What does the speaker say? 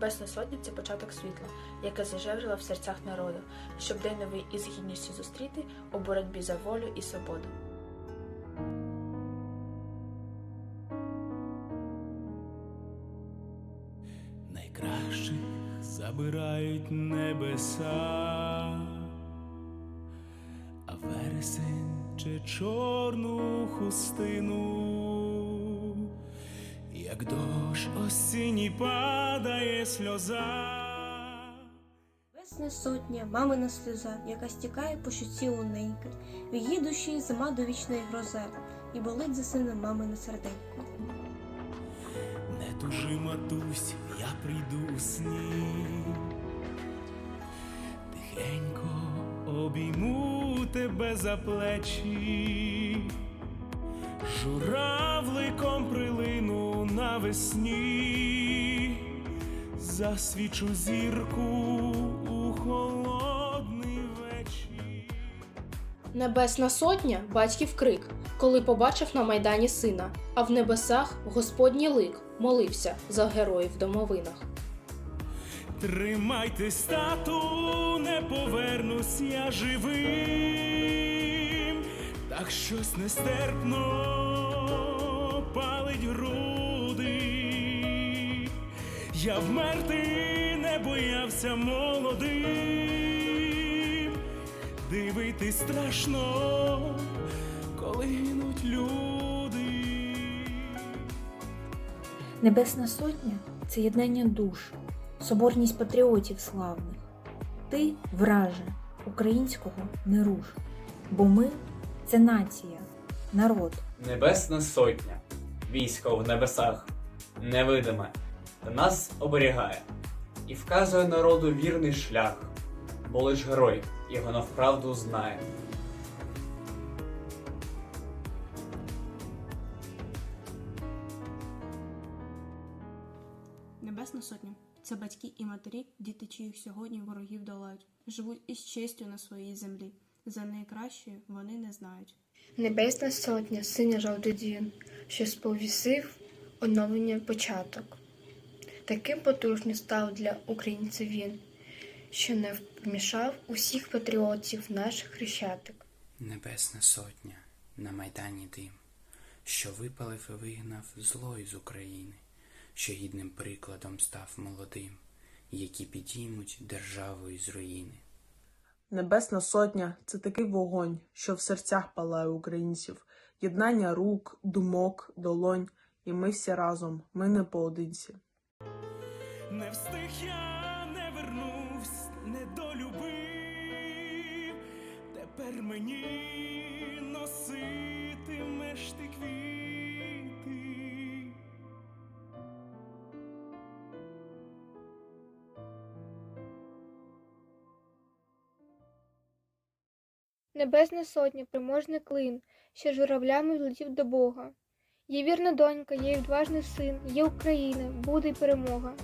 Небесна Сотня це початок світла, яке зажеврило в серцях народу, щоб день новий із гідністю зустріти у боротьбі за волю і свободу. Найкращих забирають небеса, а вересень чи чорну хустину, як дощ осінній падає сльоза. Весна сотня, мамина сльоза, яка стікає по щоці у неньки. В її душі зима до вічної гроза, і болить за сина мамине серденько. Не тужи, матусь, я прийду у сні. Тихенько обійму тебе за плечі, журавликом прилину навесні, засвічу зірку у холодний вечір. Небесна сотня батьків крик, коли побачив на майдані сина, а в небесах Господній лик молився за героїв домовинах. Тримайтесь, тату, не повернусь я живим, так щось нестерпно палить груди. Я вмерти не боявся молодим, дивитись страшно, коли гинуть люди. Небесна Сотня це єднання душ, соборність патріотів славних. Ти, враже, українського не руш, бо ми це нація, народ. Небесна сотня, військо в небесах, невидиме, та нас оберігає. І вказує народу вірний шлях, бо лиш герой його навправду знає. Небесна сотня. Це батьки і матері, діти чиїх сьогодні ворогів долають, живуть із честю на своїй землі. За найкращою вони не знають. Небесна сотня, синя жовтий дзвін, що сповісив оновлення початок. Таким потужним став для українців він, що не вмішав усіх патріотів наших хрещатик. Небесна сотня на майдані дим, що випалив і вигнав зло із України, що гідним прикладом став молодим, які підіймуть державу із руїни. Небесна сотня це такий вогонь, що в серцях палає українців, єднання рук, думок, долонь, і ми всі разом, ми не поодинці. Не встиг я, не вернувсь, не долюбив. Тепер мені Небесна сотня, приможний клин, що журавлями влетів до Бога. Є вірна донька, є відважний син, є Україна, буде й перемога.